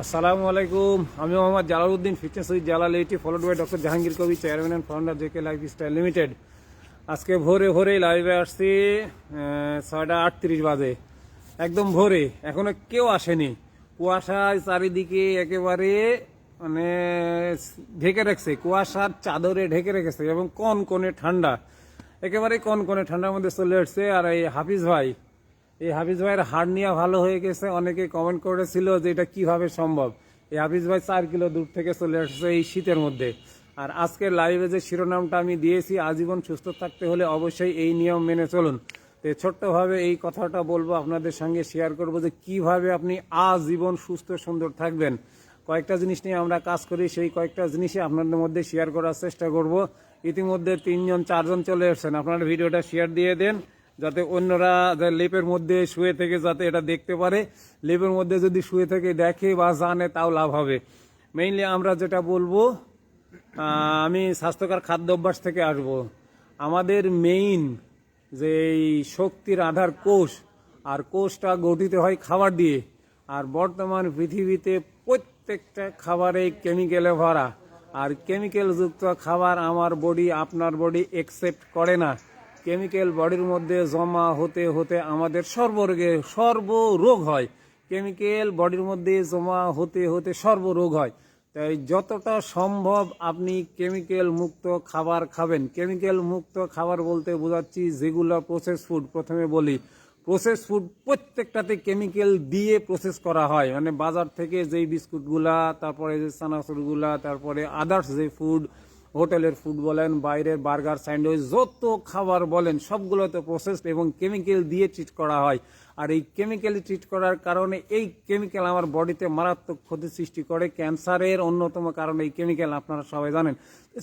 আসসালামু আলাইকুম। আমি Mohammad Jalaluddin, fitness with Jalal eighty followed by doctor Jahangir Kabir chairman and founder JK lifestyle limited আজকে ভোরে ভোরে লাইভে আসছি ছয়টা আটত্রিশ বাজে। একদম ভোরে, এখনও কেউ আসেনি। কুয়াশায় চারিদিকে একেবারে মানে ঢেকে রাখছে। কুয়াশার চাদরে ঢেকে রেখেছে এবং কন কনে ঠান্ডা। একেবারে কন কনে ঠান্ডার মধ্যে চলে আসছে আর এই হাফিজ ভাই এই হাফিজ ভাইয়ের হাড় ভালো হয়ে গেছে। অনেকে কমেন্ট করেছিল যে এটা কীভাবে সম্ভব? এই হাফিজ ভাই চার কিলো দূর থেকে চলে আসছে এই শীতের মধ্যে। আর আজকের লাইভে যে শিরোনামটা আমি দিয়েছি, আজীবন সুস্থ থাকতে হলে অবশ্যই এই নিয়ম মেনে চলুন। তো ছোট্টভাবে এই কথাটা বলব, আপনাদের সঙ্গে শেয়ার করব যে কীভাবে আপনি আজীবন সুস্থ সুন্দর থাকবেন। কয়েকটা জিনিস নিয়ে আমরা কাজ করি, সেই কয়েকটা জিনিসই আপনাদের মধ্যে শেয়ার করার চেষ্টা করব। ইতিমধ্যে তিনজন, চারজন চলে এসেছেন। আপনারা ভিডিওটা শেয়ার দিয়ে দেন। যাতে অন্যরা লেপের মধ্যে শুয়ে থেকে যাতে এটা দেখতে পারে। লেপের মধ্যে যদি শুয়ে থেকে দেখে বা জানে, তাও লাভ হবে। মেইনলি আমরা যেটা বলব আমি স্বাস্থ্যকর খাদ্য অভ্যাস থেকে আসব। আমাদের মেইন যে এই শক্তির আধার কোষ, আর কোষটা গঠিত হয় খাবার দিয়ে। আর বর্তমান পৃথিবীতে প্রত্যেকটা খাবারে কেমিক্যালে ভরা। আর কেমিক্যাল যুক্ত খাবার আমার বডি আপনার বডি একসেপ্ট করে না। কেমিক্যাল বডির মধ্যে জমা হতে হতে আমাদের সর্বরোগে সর্বরোগ হয়। কেমিক্যাল বডির মধ্যে জমা হতে হতে সর্বরোগ হয়। তাই যতটা সম্ভব আপনি কেমিক্যাল মুক্ত খাবার খাবেন। কেমিক্যাল মুক্ত খাবার বলতে বোঝাচ্ছি যেগুলো প্রসেস ফুড প্রথমে বলি। প্রসেস ফুড প্রত্যেকটাতে কেমিক্যাল দিয়ে প্রসেস করা হয়। মানে বাজার থেকে যেই বিস্কুটগুলা, তারপরে যে চানাচুরগুলা, তারপরে আদার্স যে ফুড হোটেলের ফুড বলেন বাইরের বার্গার স্যান্ডউইচ, যত খাবার বলেন সবগুলোতে প্রসেসড এবং কেমিক্যাল দিয়ে ট্রিট করা হয়। আর এই কেমিক্যাল ট্রিট করার কারণে এই কেমিক্যাল আমার বডিতে মারাত্মক ক্ষতি সৃষ্টি করে ক্যান্সারের অন্যতম কারণ এই কেমিক্যাল আপনারা সবাই জানেন।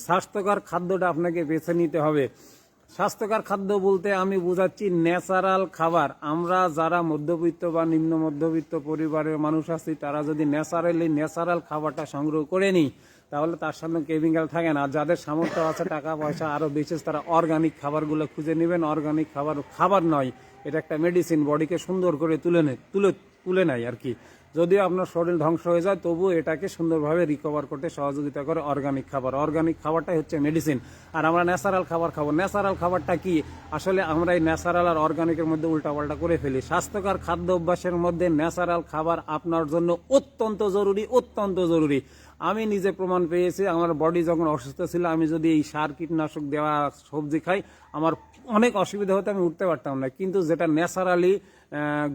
স্বাস্থ্যকর খাদ্যটা আপনাকে বেছে নিতে হবে। স্বাস্থ্যকর খাদ্য বলতে আমি বোঝাচ্ছি ন্যাচারাল খাবার। আমরা যারা মধ্যবিত্ত বা নিম্ন মধ্যবিত্ত পরিবারের মানুষ আছি, তারা যদি ন্যাচারালি ন্যাচারাল খাবারটা সংগ্রহ করে নিই তাহলে তার সামনে কেমিক্যাল থাকে না। যাদের সামর্থ্য আছে, টাকা পয়সা আরও বিশেষ, তারা অর্গানিক খাবারগুলো খুঁজে নেবেন। অর্গানিক খাবার খাবার নয়, এটা একটা মেডিসিন বডিকে সুন্দর করে তুলে নেয় তুলে তুলে নেয় আর কি। যদিও আপনার শরীর ধ্বংস হয়ে যায় তবুও এটাকে সুন্দরভাবে রিকভার করতে সহযোগিতা করে অর্গানিক খাবার। অর্গানিক খাবারটাই হচ্ছে মেডিসিন আর আমরা ন্যাচারাল খাবার খাব। ন্যাচারাল খাবারটা কি? আসলে আমরা এই ন্যাচারাল আর অর্গানিকের মধ্যে উল্টাপাল্টা করে ফেলি। স্বাস্থ্যকর খাদ্য অভ্যাসের মধ্যে ন্যাচারাল খাবার আপনার জন্য অত্যন্ত জরুরি অত্যন্ত জরুরি। আমি নিজে প্রমাণ পেয়েছি, আমার বডি যখন অসুস্থ ছিল, আমি যদি এই সার কীটনাশক দেওয়া সবজি খাই, আমার অনেক অসুবিধা হতে, আমি উঠতে পারতাম না। কিন্তু যেটা ন্যাচারালি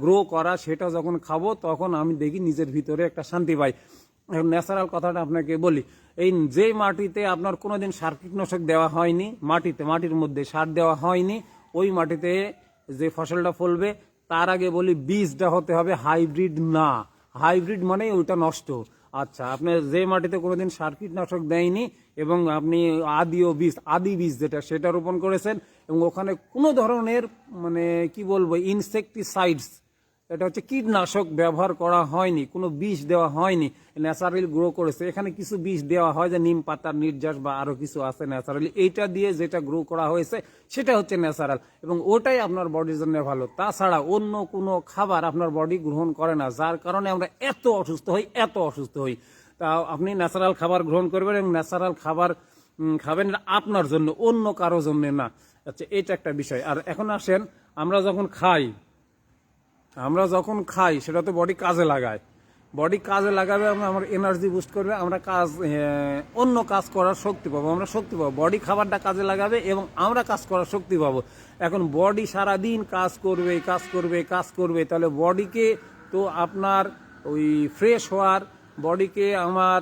গ্রো করা, সেটা যখন খাব, তখন আমি দেখি নিজের ভিতরে একটা শান্তি পাই। এখন ন্যাচারাল কথাটা আপনাকে বলি, এই যে মাটিতে আপনার কোনোদিন সার কীটনাশক দেওয়া হয়নি, মাটিতে, মাটির মধ্যে সার দেওয়া হয়নি, ওই মাটিতে যে ফসলটা ফলবে, তার আগে বলি, বীজটা হতে হবে হাইব্রিড না। হাইব্রিড মানে ওইটা নষ্ট। আচ্ছা আপনার যে মাটিতে কোনোদিন সার কীটনাশক দেয়নি এবং আপনি আদি ও বীজ, আদি বীজ যেটা, সেটা রোপণ করেছেন এবং ওখানে কোনো ধরনের মানে কি বলব ইনসেকটিসাইডস এটা হচ্ছে কীটনাশক ব্যবহার করা হয়নি, কোনো বিষ দেওয়া হয়নি, ন্যাচারালি গ্রো করেছে। এখানে কিছু বিষ দেওয়া হয় যে নিম পাতার নির্যাস বা আরও কিছু আছে ন্যাচারালি। এইটা দিয়ে যেটা গ্রো করা হয়েছে, সেটা হচ্ছে ন্যাচারাল। এবং ওটাই আপনার বডির জন্য ভালো। তাছাড়া অন্য কোনো খাবার আপনার বডি গ্রহণ করে না, যার কারণে আমরা এত অসুস্থ হই, এত অসুস্থ হই। তা আপনি ন্যাচারাল খাবার গ্রহণ করবেন এবং ন্যাচারাল খাবার খাবেন আপনার জন্য, অন্য কারও জন্য না। আচ্ছা এটা একটা বিষয়। আর এখন আসেন, আমরা যখন খাই আমরা যখন খাই, সেটা তো বডি কাজে লাগায়। বডি কাজে লাগাবে, আমরা আমার এনার্জি বুস্ট করবে, আমরা কাজ অন্য কাজ করার শক্তি পাবো, আমরা শক্তি পাবো। বডি খাবারটা কাজে লাগাবে এবং আমরা কাজ করার শক্তি পাবো। এখন বডি সারাদিন কাজ করবে কাজ করবে কাজ করবে, তাহলে বডিকে তো আপনার ওই ফ্রেশ হওয়ার বডিকে আমার,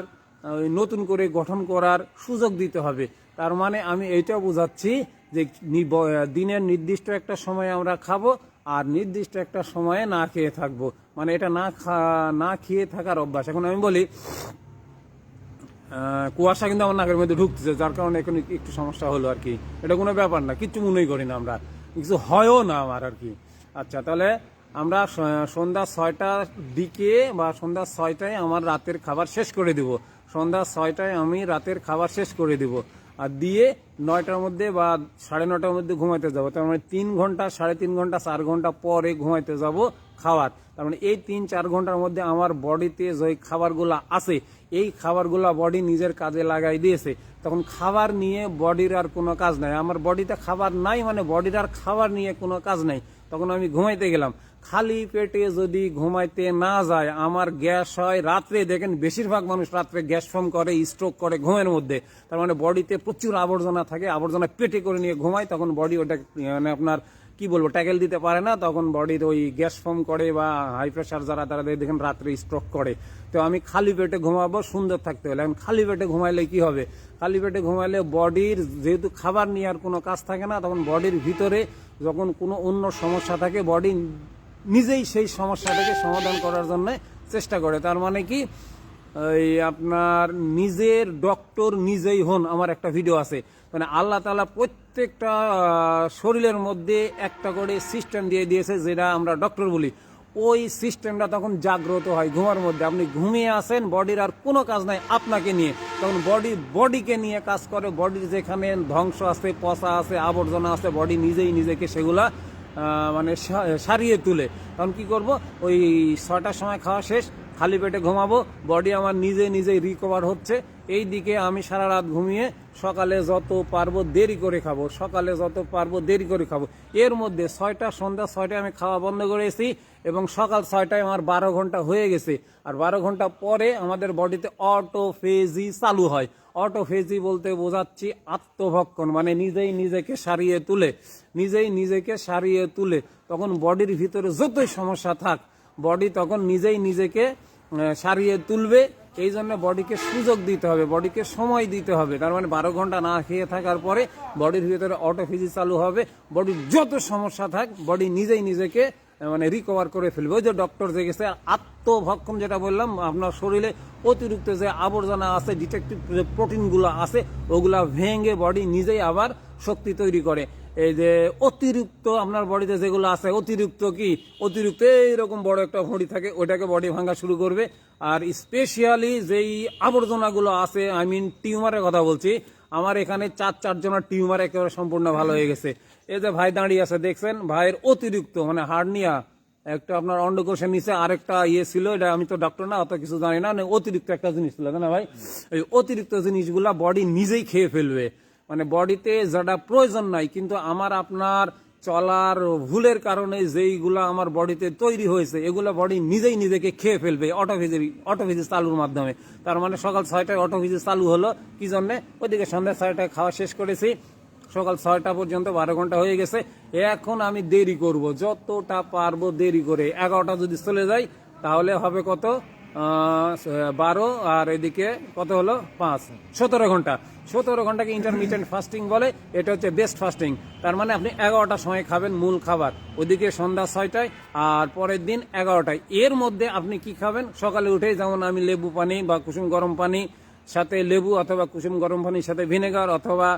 ওই নতুন করে গঠন করার সুযোগ দিতে হবে। তার মানে আমি এইটাও বোঝাচ্ছি যে দিনের নির্দিষ্ট একটা সময় আমরা খাব আর নির্দিষ্ট একটা সময়ে না খেয়ে থাকব। মানে এটা না না খেয়ে থাকার অভ্যাস। এখন আমি বলি কুয়াশা কিন্তু আমার নাকের মধ্যে ঢুকতেছে, যার কারণে এখন একটু সমস্যা হলো আর কি। এটা কোনো ব্যাপার না, কিচ্ছু মনেই করি না আমরা। কিছু হয়ও না আমার আর কি। আচ্ছা তাহলে আমরা সন্ধ্যা ছয়টার দিকে বা সন্ধ্যা ছয়টায় আমার রাতের খাবার শেষ করে দিব। সন্ধ্যা ছয়টায় আমি রাতের খাবার শেষ করে দিব। আর দিয়ে নয়টার মধ্যে বা সাড়ে নটার মধ্যে ঘুমাইতে যাব। তার মানে তিন ঘণ্টা, সাড়ে তিন ঘণ্টা, চার ঘণ্টা পরে ঘুমাইতে যাব খাওয়ার। তার মানে এই তিন, চার ঘণ্টার মধ্যে আমার বডিতে যে খাবারগুলো আছে, এই খাবারগুলো বডি নিজের কাজে লাগাই দিয়েছে। তখন খাবার নিয়ে বডির আর কোনো কাজ নাই। আমার বডিতে খাবার নাই মানে বডির আর খাবার নিয়ে কোনো কাজ নাই। তখন আমি ঘুমাইতে গেলাম। খালি পেটে যদি ঘুমাইতে না যায়, আমার গ্যাস হয় রাত্রে। দেখেন, বেশিরভাগ মানুষ রাত্রে গ্যাস ফর্ম করে স্ট্রোক করে ঘুমের মধ্যে। তার মানে বডিতে প্রচুর আবর্জনা থাকে, আবর্জনা পেটে করে নিয়ে ঘুমায়, তখন বডি ওটা মানে আপনার, কি বলব, ট্যাকেল দিতে পারে না, তখন বডির ওই গ্যাস ফর্ম করে বা হাই প্রেশার যারা, তারা দেখেন রাত্রে স্ট্রোক করে। তো আমি খালি পেটে ঘুমাবো, সুন্দর থাকতে হলে। এখন খালি পেটে ঘুমাইলে কি হবে? খালি পেটে ঘুমাইলে বডির যেহেতু খাবার নিয়ে আর কোনো কাজ থাকে না, তখন বডির ভিতরে যখন কোনো অন্য সমস্যা থাকে, বডি নিজেই সেই সমস্যাটাকে সমাধান করার জন্য চেষ্টা করে। তার মানে কি ওই আপনার নিজের ডক্টর নিজেই হন আমার একটা ভিডিও আছে। মানে আল্লাহ তালা প্রত্যেকটা শরীরের মধ্যে একটা করে সিস্টেম দিয়ে দিয়েছে যেটা আমরা ডক্টর বলি। ওই সিস্টেমটা তখন জাগ্রত হয় ঘুমার মধ্যে। আপনি ঘুমিয়ে আসেন বডির আর কোনো কাজ নাই আপনাকে নিয়ে। তখন বডি, বডিকে নিয়ে কাজ করে। বডির যেখানে ধ্বংস আছে, পচা আছে, আবর্জনা আছে, বডি নিজেই নিজেকে সেগুলা মানে সারিয়ে তুলে। তখন কি করব? ওই ছটার সময় খাওয়া শেষ খালি পেটে ঘুমাবো বডি আমার নিজে নিজেই রিকভার হচ্ছে। এই দিকে আমি সারা রাত ঘুমিয়ে সকালে যত পারব দেরি করে খাব, সকালে যত পারব দেরি করে খাব। এর মধ্যে ছয়টা, সন্ধ্যা ছয়টায় আমি খাওয়া বন্ধ করেছি এবং সকাল ছয়টায় আমার বারো ঘণ্টা হয়ে গেছে। আর বারো ঘণ্টা পরে আমাদের বডিতে অটোফেজি চালু হয়। অটোফেজি বলতে বোঝাচ্ছি আত্মভক্ষণ মানে নিজেই নিজেকে সারিয়ে তুলে, নিজেই নিজেকে সারিয়ে তুলে। তখন বডির ভিতরে যতই সমস্যা থাক বডি তখন নিজেই নিজেকে সারিয়ে তুলবে এই জন্য বডিকে সুযোগ দিতে হবে, বডিকে সময় দিতে হবে। তার মানে বারো ঘণ্টা না খেয়ে থাকার পরে বডির ভিতরে অটোফিজি চালু হবে, বডির যত সমস্যা থাক, বডি নিজেই নিজেকে মানে রিকভার করে ফেলবে। ওই যে ডক্টর যে গেছে আত্মভক্ষণ যেটা বললাম, আপনার শরীরে অতিরিক্ত যে আবর্জনা আছে ডিটেকটিভ যে প্রোটিনগুলো আছে, ওগুলা ভেঙে বডি নিজেই আবার শক্তি তৈরি করে। এই যে অতিরিক্ত আপনার বডিতে যেগুলো আছে, অতিরিক্ত কি? অতিরিক্ত এইরকম বড় একটা ভড়ি থাকে, ওইটাকে বডি ভাঙা শুরু করবে। আর স্পেশালি যেই আবর্জনাগুলো আছে আই মিন টিউমারের কথা বলছি, আমার এখানে চার চারজনের টিউমার একেবারে সম্পূর্ণ ভালো হয়ে গেছে। এই যে ভাই দাঁড়িয়ে আছে, দেখছেন? ভাইয়ের অতিরিক্ত মানে হার্নিয়া, একটা আপনার অন্ডকোষের নিচে আরেকটা ইয়ে ছিল, এটা আমি তো ডক্টর না, অত কিছু জানি না মানে অতিরিক্ত একটা জিনিস ছিল না ভাই? এই অতিরিক্ত জিনিসগুলা বডি নিজেই খেয়ে ফেলবে। মানে বডিতে যেটা প্রয়োজন নাই, কিন্তু আমার আপনার চলার ভুলের কারণে যেইগুলা আমার বডিতে তৈরি হয়েছে, এগুলো বডি নিজেই নিজেকে খেয়ে ফেলবে অটোভিজি অটোভিজি চালুর মাধ্যমে। তার মানে সকাল ছয়টায় অটোভিজি চালু হলো, কি জন্যে? ওইদিকে সন্ধ্যা ছয়টায় খাওয়া শেষ করেছি, সকাল ছয়টা পর্যন্ত বারো ঘণ্টা হয়ে গেছে, এখন আমি দেরি করব, যতটা পারব দেরি করে। এগারোটা যদি চলে যাই তাহলে হবে কত? বারো, আর এদিকে কত হলো? পাঁচ। সতেরো ঘণ্টা। সতেরো ঘন্টাকে ইন্টারমিডিয়েন্ট ফাস্টিং বলে, এটা হচ্ছে বেস্ট ফাস্টিং তার মানে আপনি এগারোটার সময় খাবেন মূল খাবার। ওদিকে সন্ধ্যা ছয়টায়, আর পরের দিন এগারোটায়। এর মধ্যে আপনি কি খাবেন? সকালে উঠে যেমন আমি লেবু পানি বা কুসুম গরম পানি, সাথে লেবু অথবা কুসুম গরম পানির সাথে ভিনেগার অথবা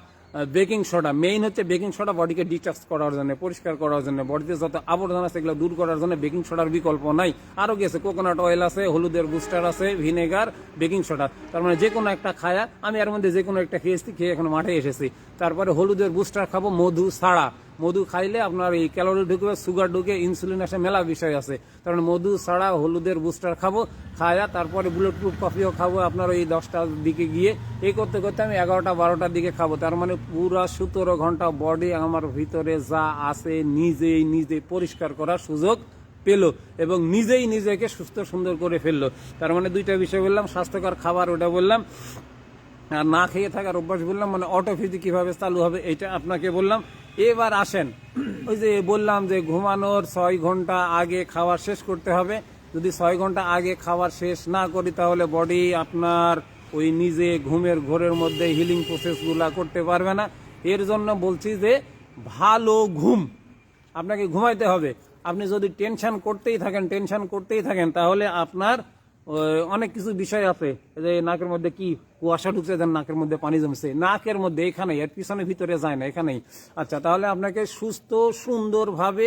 বেকিং সোডা মেইন হচ্ছে বেকিং সোডা বডিকে ডিটক্স করার জন্য, পরিষ্কার করার জন্য। বডিতে যত আবর্জনা এগুলো দূর করার জন্য বেকিং সোডার বিকল্প নাই। আরও আছে কোকোনাট অয়েল আছে, হলুদের বুস্টার আছে ভিনেগার বেকিং সোডা তার মানে যে কোনো একটা খায়া, আমি এর মধ্যে যে কোনো একটা খেয়েছি, খেয়ে এখন মাঠে এসেছি। তারপরে হলুদের বুস্টার খাব, মধু ছাড়া মধু খাইলে আপনার এই ক্যালোরি ঢুকবে, সুগার ঢুকে ইনসুলিন আসে, মেলা বিষয় আছে। কারণ মধু ছাড়া হলুদের বুস্টার খাব, খায়া তারপরে বুলেট প্রুফ কফিও খাব, আপনার ওই দশটার দিকে গিয়ে। এই করতে করতে আমি এগারোটা, বারোটার দিকে খাব। তার মানে পুরা সতেরো ঘণ্টা বডি আমার ভিতরে যা আছে নিজেই নিজে পরিষ্কার করার সুযোগ পেল এবং নিজেই নিজেকে সুস্থ সুন্দর করে ফেলল। তার মানে দুইটা বিষয় বললাম, স্বাস্থ্যকর খাবার ওটা বললাম। না খেয়ে থাকার অভ্যাস বললাম মানে অটোফিজি কীভাবে চালু হবে এটা আপনাকে বললাম। এবার আসেন, ওই যে বললাম যে ঘুমানোর ছয় ঘণ্টা আগে খাবার শেষ করতে হবে। যদি ছয় ঘণ্টা আগে খাবার শেষ না করি, তাহলে বডি আপনার ওই নিজে ঘুমের ঘোরের মধ্যে হিলিং প্রসেসগুলা করতে পারবে না। এর জন্য বলছি যে ভালো ঘুম, আপনাকে ঘুমাইতে হবে। আপনি যদি টেনশন করতেই থাকেন টেনশন করতেই থাকেন, তাহলে আপনার অনেক কিছু বিষয় আছে যে নাকের মধ্যে কি কুয়াশা ঢুকছে যেন নাকের মধ্যে পানি জমছে। নাকের মধ্যে এখানেই, এর পিছনে ভিতরে যায় না, এখানেই। আচ্ছা তাহলে আপনাকে সুস্থ সুন্দরভাবে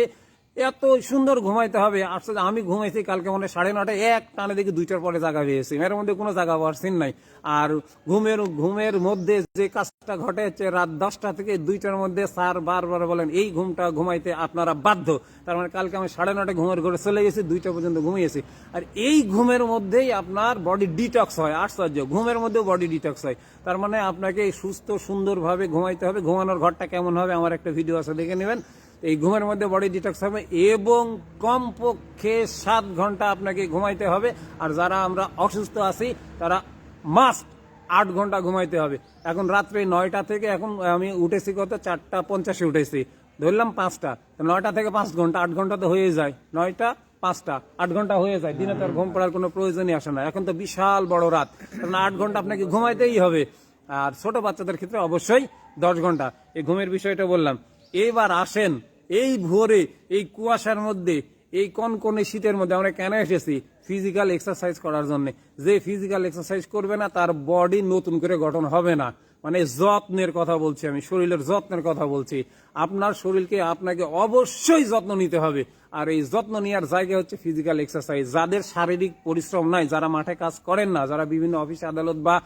এত সুন্দর ঘুমাইতে হবে। আসলে আমি ঘুমাইছি কালকে মনে সাড়ে নটায় এক টানে দেখি দুইটার পরে জায়গা পেয়েছি এর মধ্যে কোনো জায়গা পাওয়ার সিন নাই। আর ঘুমের ঘুমের মধ্যে যে কাজটা ঘটে হচ্ছে রাত দশটা থেকে দুইটার মধ্যে স্যার বারবার বলেন, এই ঘুমটা ঘুমাইতে আপনারা বাধ্য। তার মানে কালকে আমি সাড়ে নটায় ঘুমের ঘরে চলে গেছি, দুইটা পর্যন্ত ঘুমিয়েছি। আর এই ঘুমের মধ্যেই আপনার বডি ডিটক্স হয়, আশ্চর্য। ঘুমের মধ্যেও বডি ডিটক্স হয়। তার মানে আপনাকে সুস্থ, সুন্দরভাবে ঘুমাইতে হবে। ঘুমানোর ঘরটা কেমন হবে, আমার একটা ভিডিও আছে, দেখে নেবেন। এই ঘুমের মধ্যে বডি ডিটক্স হবে এবং কমপক্ষে সাত ঘণ্টা আপনাকে ঘুমাইতে হবে। আর যারা আমরা অসুস্থ আছি, তারা মাস্ট আট ঘণ্টা ঘুমাইতে হবে। এখন রাত্রে নয়টা থেকে এখন আমি উঠেছি কত? চারটা পঞ্চাশে উঠেছি। ধরলাম পাঁচটা। নয়টা থেকে পাঁচ ঘণ্টা, আট ঘণ্টা তো হয়ে যায়। নয়টা, পাঁচটা, আট ঘণ্টা হয়ে যায়। দিনে তো আর ঘুম পড়ার কোনো প্রয়োজনই আসে না। এখন তো বিশাল বড় রাত। কারণ আট ঘণ্টা আপনাকে ঘুমাইতেই হবে। আর ছোট বাচ্চাদের ক্ষেত্রে অবশ্যই দশ ঘণ্টা। এই ঘুমের বিষয়টা বললাম। এইবার আসেন এই ভোরে, এই কুয়াশার মধ্যে, এই কনকনে শীতের মধ্যে, আমরা কেন এসেছি? ফিজিক্যাল এক্সারসাইজ করার জন্য। যে ফিজিক্যাল এক্সারসাইজ করবে না, তার বডি নতুন করে গঠন হবে না। মানে যত্নের কথা বলছি আমি, শরীরের যত্নের কথা বলছি। আপনার শরীরকে আপনাকে অবশ্যই যত্ন নিতে হবে। আর এই যত্ন নেওয়ার জায়গা হচ্ছে ফিজিক্যাল এক্সারসাইজ যাদের শারীরিক পরিশ্রম নাই, যারা মাঠে কাজ করেন না, যারা বিভিন্ন অফিস আদালত বা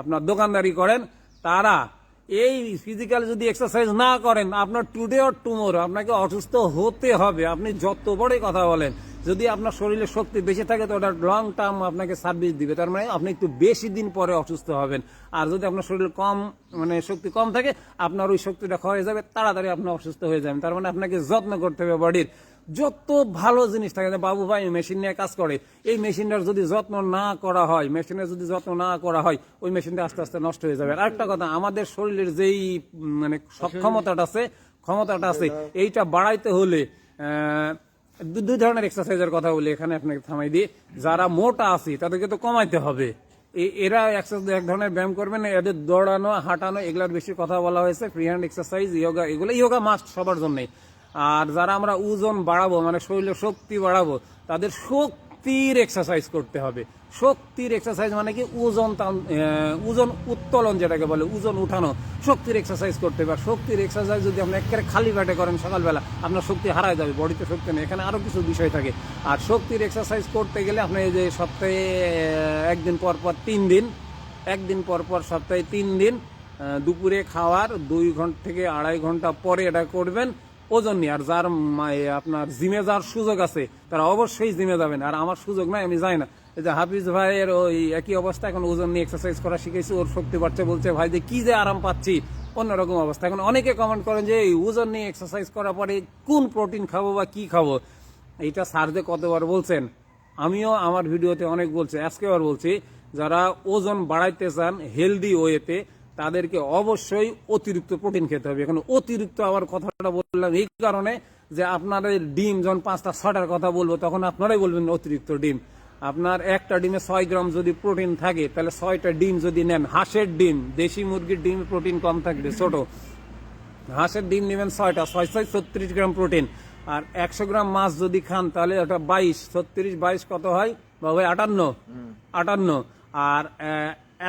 আপনার দোকানদারি করেন, তারা এই ফিজিক্যাল যদি এক্সারসাইজ না করেন, আপনার টুডে অর টুমোরো আপনাকে অসুস্থ হতে হবে। আপনি যত বড়ই কথা বলেন, যদি আপনার শরীরে শক্তি বেশি থাকে, তো ওটা লং টার্ম আপনাকে সার্ভিস দিবে। তার মানে আপনি একটু বেশি দিন পরে অসুস্থ হবেন। আর যদি আপনার শরীর কম মানে শক্তি কম থাকে, আপনার ওই শক্তিটা ক্ষয় যাবে, তাড়াতাড়ি আপনি অসুস্থ হয়ে যাবেন। তার মানে আপনাকে যত্ন করতে হবে বডির। যত ভালো জিনিস থাকে বাবু ভাই মেশিন নিয়ে কাজ করে এই মেশিনটার যদি যত্ন না করা হয় মেশিনের যদি যত্ন না করা হয় ওই মেশিনটা আস্তে আস্তে নষ্ট হয়ে যাবে। আর একটা কথা আমাদের শরীরের যেই মানে সক্ষমতাটা আছে ক্ষমতাটা আছে এইটা বাড়াইতে হলে দুই ধরনের এক্সারসাইজের কথা বলি এখানে আপনাকে থামাই দিই। যারা মোটা আছে তাদেরকে তো কমাইতে হবে। এরা এক্সারসাইজ এক ধরনের ব্যায়াম করবেন এদের দৌড়ানো হাঁটানো এগুলোর বেশি কথা বলা হয়েছে ফ্রি হ্যান্ড এক্সারসাইজ ইয়োগা এগুলো ইয়োগা মাস্ট সবার জন্যই। আর যারা আমরা ওজন বাড়াবো মানে শরীরের শক্তি বাড়াবো, তাদের শক্তির এক্সারসাইজ করতে হবে। শক্তির এক্সারসাইজ মানে কি? ওজন ওজন উত্তোলন যেটাকে বলে, ওজন উঠানো। শক্তির এক্সারসাইজ করতে হবে। শক্তির এক্সারসাইজ যদি আপনি একেবারে খালি পেটে করেন সকালবেলা, আপনার শক্তি হারায় যাবে, বডিতে শক্তি নেই। এখানে আরও কিছু বিষয় থাকে। আর শক্তির এক্সারসাইজ করতে গেলে আপনি যে সপ্তাহে একদিন পর পর তিন দিন, একদিন পর পর সপ্তাহে তিন দিন দুপুরে খাওয়ার, দুই ঘণ্টা থেকে আড়াই ঘণ্টা পরে এটা করবেন। ওজন নিয়ে আর যার আপনার জিমে যাওয়ার সুযোগ আছে, তারা অবশ্যই জিমে যাবেন। আর আমার সুযোগ নাই, আমি যাই না। যে হাফিজ ভাইয়ের ওই একই অবস্থা, এখন ওজন নিয়ে এক্সারসাইজ করা শিখেছি, ওর শক্তি বাড়ছে বলছে, ভাই, যে কি যে আরাম পাচ্ছি? অন্যরকম অবস্থা। এখন অনেকে কমেন্ট করেন যে, এই ওজন নিয়ে এক্সারসাইজ করার পরে কোন প্রোটিন খাব বা কি খাব? এইটা স্যার যে কতবার বলছেন, আমিও আমার ভিডিওতে অনেক বলছি, আজকে আবার বলছি, যারা ওজন বাড়াইতে চান হেলদি ওয়েতে তাদেরকে অবশ্যই অতিরিক্ত প্রোটিন খেতে হবে। এখন অতিরিক্ত আবার কথাটা বললাম এই কারণে যে আপনাদের ডিম যখন পাঁচটা ছটার কথা বলব তখন আপনারাই বলবেন অতিরিক্ত ডিম। আপনার একটা ডিমে ছয় গ্রাম যদি প্রোটিন থাকে তাহলে ছয়টা ডিম যদি নেন হাঁসের ডিম দেশি মুরগির ডিম প্রোটিন কম থাকবে ছোট। হাঁসের ডিম নেবেন ছয়টা ছয় ছয় ছত্রিশ গ্রাম প্রোটিন। আর একশো গ্রাম মাছ যদি খান তাহলে ওটা বাইশ ছত্রিশ বাইশ কত হয়? বাবা আটান্ন। আটান্ন। আর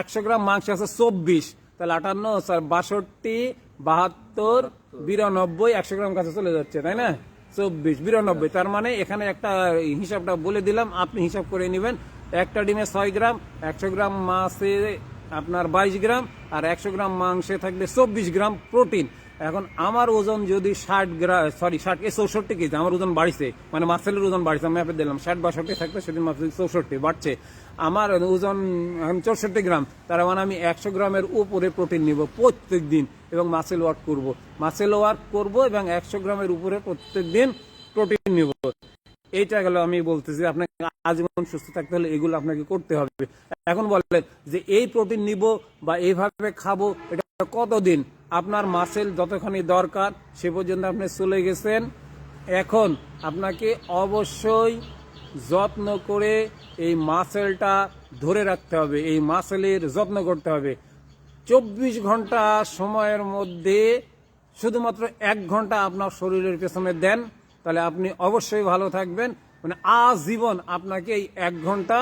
একশো গ্রাম মাংস আছে চব্বিশ। তাহলে আটান্ন বাষট্টি, বাহাত্তর, বিরানব্বই, একশো গ্রাম কাছে চলে যাচ্ছে, তাই না? চব্বিশ, বিরানব্বই। তার মানে এখানে একটা হিসাবটা বলে দিলাম, আপনি হিসাব করে নেবেন। একটা ডিমে ছয় গ্রাম, একশো গ্রাম মাছে আপনার বাইশ গ্রাম, আর একশো গ্রাম মাংসে থাকবে চব্বিশ গ্রাম প্রোটিন। এখন আমার ওজন যদি ষাট গ্রাম সরি, ষাট, এ চৌষট্টি কেজি, আমার ওজন বাড়ছে মানে মার্সেলের ওজন বাড়ছে, আমি দিলাম, ষাট, বাষট্টি থাকবে সেদিন মার্সেল চৌষট্টি বাড়ছে। আমার ওজন চৌষট্টি গ্রাম, তার মানে আমি একশো গ্রামের উপরে প্রোটিন নিব প্রত্যেক দিন এবং মাসেল ওয়ার্ক করব। মাসেল ওয়ার্ক করব এবং একশো গ্রামের উপরে প্রত্যেক দিন প্রোটিন নিব। এইটা গেল আমি বলতেছি, আপনাকে আজীবন সুস্থ থাকতে হলে এগুলো আপনাকে করতে হবে। এখন বলেন যে এই প্রোটিন নিব বা এইভাবে খাব, এটা কতদিন? আপনার মাসেল যতখানি দরকার, সে পর্যন্ত আপনি চলে গেছেন। এখন আপনাকে অবশ্যই যত্ন করে এই মাসেলটা ধরে রাখতে হবে, এই মাসেলের যত্ন করতে হবে। চব্বিশ ঘণ্টা সময়ের মধ্যে শুধুমাত্র এক ঘণ্টা আপনার শরীরের পেছনে দেন, তাহলে আপনি অবশ্যই ভালো থাকবেন। মানে আজীবন আপনাকে এই এক ঘণ্টা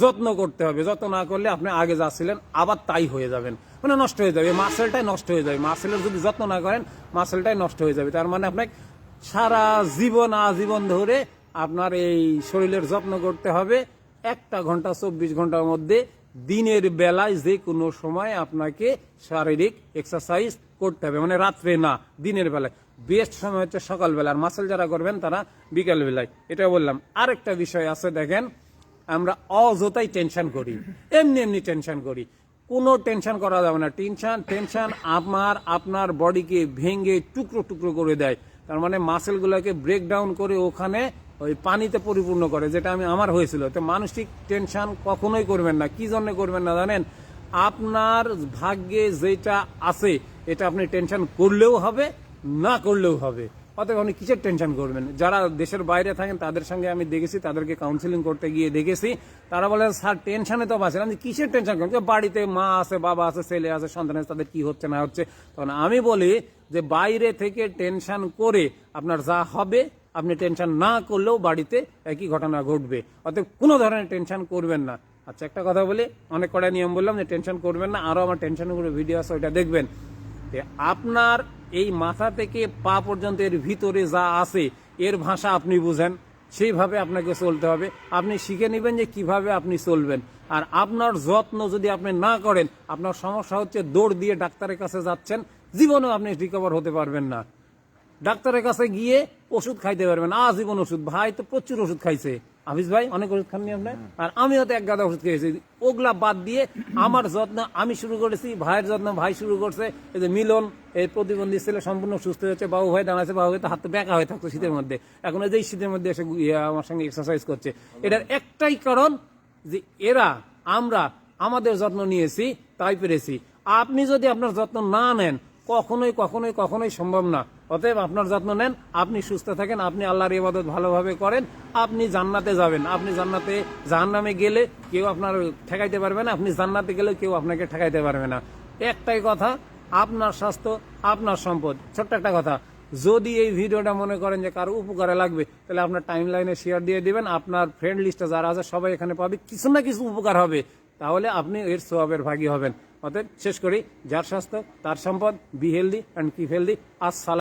যত্ন করতে হবে। যত্ন না করলে আপনি আগে যা ছিলেন আবার তাই হয়ে যাবেন। মানে নষ্ট হয়ে যাবে মাসেলটাই নষ্ট হয়ে যাবে। মাসেলের যদি যত্ন না করেন মাসেলটাই নষ্ট হয়ে যাবে। তার মানে আপনাকে সারা জীবন, আজীবন ধরে আপনার এই শরীরের যত্ন করতে হবে। একটা ঘণ্টা, চব্বিশ ঘণ্টার মধ্যে দিনের বেলায় যে কোনো সময় আপনাকে শারীরিক এক্সারসাইজ করতে হবে। মানে রাত্রে না, দিনের বেলায়। বেস্ট সময় হচ্ছে সকালবেলা। আর মাসেল যারা করবেন তারা বিকাল বেলায় এটা বললাম। আরেকটা বিষয় আছে, দেখেন, আমরা অযথাই টেনশন করি। এমনি এমনি টেনশন করি। কোনো টেনশন করা যাবে না। টেনশন টেনশন আমার, আপনার বডিকে ভেঙে টুকরো টুকরো করে দেয়। তার মানে মাসেলগুলোকে ব্রেক ডাউন করে ওখানে ওই পানিতে পরিপূর্ণ করে, যেটা আমি আমার হয়েছিল। তো মানসিক টেনশন কখনোই করবেন না। কি জন্য করবেন না জানেন? আপনার ভাগ্যে যেটা আছে, এটা আপনি টেনশন করলেও হবে, না করলেও হবে। অতএব আপনি কিসের টেনশন করবেন? যারা দেশের বাইরে থাকেন, তাদের সঙ্গে আমি দেখেছি, তাদেরকে কাউন্সিলিং করতে গিয়ে দেখেছি। তারা বলে স্যার, টেনশনে তো বাঁচেন আমি কিসের টেনশন করেন বাড়িতে মা আছে, বাবা আছে, ছেলে আছে, সন্তান আছে, তাদের কি হচ্ছে, না হচ্ছে? তখন আমি বলি যে, বাইরে থেকে টেনশন করে আপনার যা হবে আপনি টেনশন না করলেও বাড়িতে একই ঘটনা ঘটবে। অতএব কোনো ধরনের টেনশন করবেন না। আচ্ছা একটা কথা বলি, অনেক কটা নিয়ম বললাম যে টেনশন করবেন না আরও আমার টেনশনের উপরে ভিডিও আছে, ওইটা দেখবেন। আপনার এই মাথা থেকে পা পর্যন্ত এর ভিতরে যা আছে, এর ভাষা আপনি বুঝেন, সেইভাবে আপনাকে চলতে হবে। আপনি শিখে নেবেন যে কীভাবে আপনি চলবেন। আর আপনার যত্ন যদি আপনি না করেন, আপনার সমস্যা হচ্ছে দৌড় দিয়ে ডাক্তারের কাছে যাচ্ছেন, জীবনেও আপনি রিকভার হতে পারবেন না। ডাক্তারের কাছে গিয়ে ওষুধ খাইতে পারবেন, আজীবন ওষুধ। ভাই তো প্রচুর ওষুধ খাইছে। হাফিজ ভাই, অনেক ওষুধ খাননি আপনার আর আমিও তো এক গাদা ওষুধ খেয়েছি। ওগুলা বাদ দিয়ে আমার যত্ন আমি শুরু করেছি, ভাইয়ের যত্ন ভাই শুরু করছে। এই যে মিলন, এই প্রতিবন্ধী ছেলে সম্পূর্ণ সুস্থ হচ্ছে বাবু ভাই দাঁড়াচ্ছে বাবু ভাই তো হাত ব্যাকা হয়ে থাকতো শীতের মধ্যে। এখন এই যে শীতের মধ্যে এসে ইয়ে আমার সঙ্গে এক্সারসাইজ করছে। এটার একটাই কারণ যে এরা, আমরা আমাদের যত্ন নিয়েছি, তাই পেরেছি। আপনি যদি আপনার যত্ন না নেন কখনোই কখনোই কখনোই সম্ভব না। অতএব আপনার যত্ন নেন, আপনি সুস্থ থাকেন, আপনি আল্লাহর ইবাদত ভালোভাবে করেন, আপনি জান্নাতে যাবেন। আপনি জান্নাতে, জাহান্নামে গেলে কেউ আপনার ঠেকাইতে পারবে না, আপনি জান্নাতে গেলে কেউ আপনাকে ঠেকাইতে পারবে না। একটাই কথা, আপনার স্বাস্থ্য, আপনার সম্পদ। ছোট্ট একটা কথা, যদি এই ভিডিওটা মনে করেন যে কারও উপকারে লাগবে, তাহলে আপনার টাইম লাইনে শেয়ার দিয়ে দিবেন, আপনার ফ্রেন্ড লিস্টে যারা আছে, সবাই এখানে পাবে, কিছু না কিছু উপকার হবে। তাহলে আপনি এর সোয়াবের ভাগী হবেন। অতএব শেষ করি। যার স্বাস্থ্য তার সম্পদ be healthy and keep healthy আসসালাম।